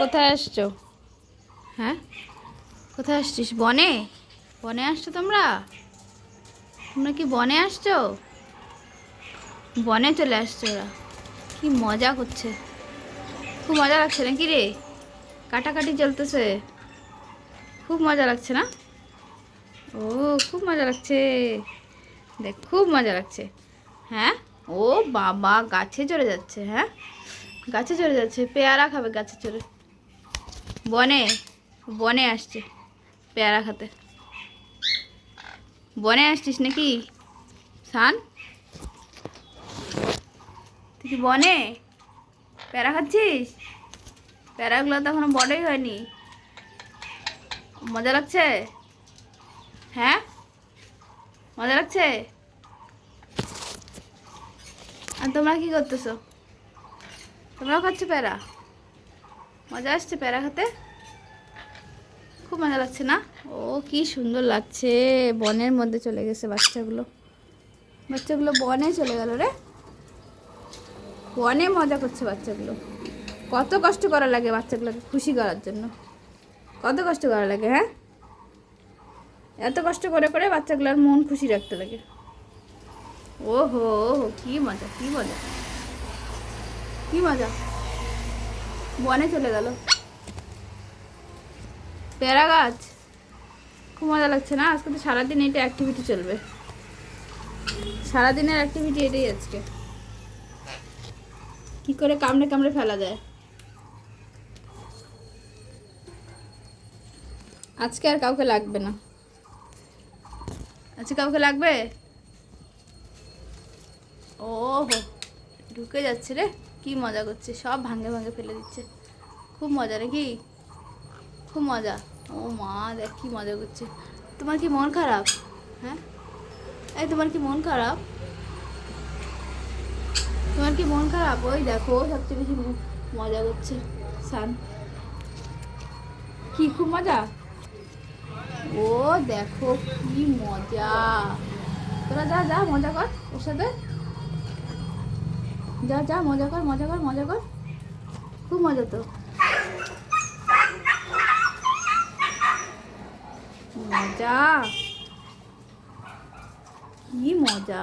কোথায় আসছো? হ্যাঁ? কোথায় আসছিস? বনে? বনে আসছো তোমরা? তোমরা কি বনে আসছো? বনে চলে আসছো ওরা। কি মজা করছে। খুব মজা লাগছে নাকি রে? কাটাকাটি চলতেছে। খুব মজা লাগছে না? ও, খুব মজা লাগছে। দেখ, খুব মজা লাগছে। হ্যাঁ? ও বাবা, গাছে চড়ে যাচ্ছে হ্যাঁ? গাছে চড়ে যাচ্ছে, পেয়ারা খাবে গাছে চড়ে। বনে বনে আসছে পেয়ারা খেতে। বনে আসছিস নাকি? সান? তুই কি বনে? প্যারা খাচ্ছিস? প্যারাগুলো তো এখনও বড়ই হয়নি। মজা লাগছে? হ্যাঁ? মজা লাগছে? আর তোমরা কি করতেছো? তোমরাও খাচ্ছ প্যারা? মজা আসছে প্যারা খেতে? খুব মজা লাগছে না? ও, কি সুন্দর লাগছে। বনের মধ্যে চলে গেছে বাচ্চাগুলো। বাচ্চাগুলো বনে চলে গেল রে। বনে মজা করছে বাচ্চাগুলো। কত কষ্ট করা লাগে বাচ্চাগুলোকে খুশি করার জন্য। কত কষ্ট করা লাগে হ্যাঁ? এত কষ্ট করে করে বাচ্চাগুলোর মন খুশি রাখতে লাগে। ওহো ওহো, কি মজা কি মজা। কি মজা? বনে চলে গেল। পেয়ারা গাছ? খুব মজা লাগছে না? আজকে তো সারাদিন এটা অ্যাক্টিভিটি চলবে। সারাদিনের অ্যাক্টিভিটি এটাই আজকে। কি করে কামড়ে কামড়ে ফেলা যায়? আজকে আর কাউকে লাগবে না। আজকে কাউকে লাগবে? ও ঢুকে যাচ্ছে রে। কি মজা করছে, সব ভাঙে ভাঙে ফেলে দিচ্ছে। খুব মজা রে কি খুব মজা। ও মা, দেখ কি মজা করছে। তোমার কি মন খারাপ? হ্যাঁ? এই তোমার কি মন খারাপ? তোমার কি মন খারাপ? ওই দেখো, সবচেয়ে বেশি মজা করছে। সান। কি খুব মজা? ও দেখো, কি মজা। তোরা যা যা, মজা কর ওর সাথে। যা যা মজা কর মজা কর মজা কর। খুব মজা তো। মজা। কি মজা?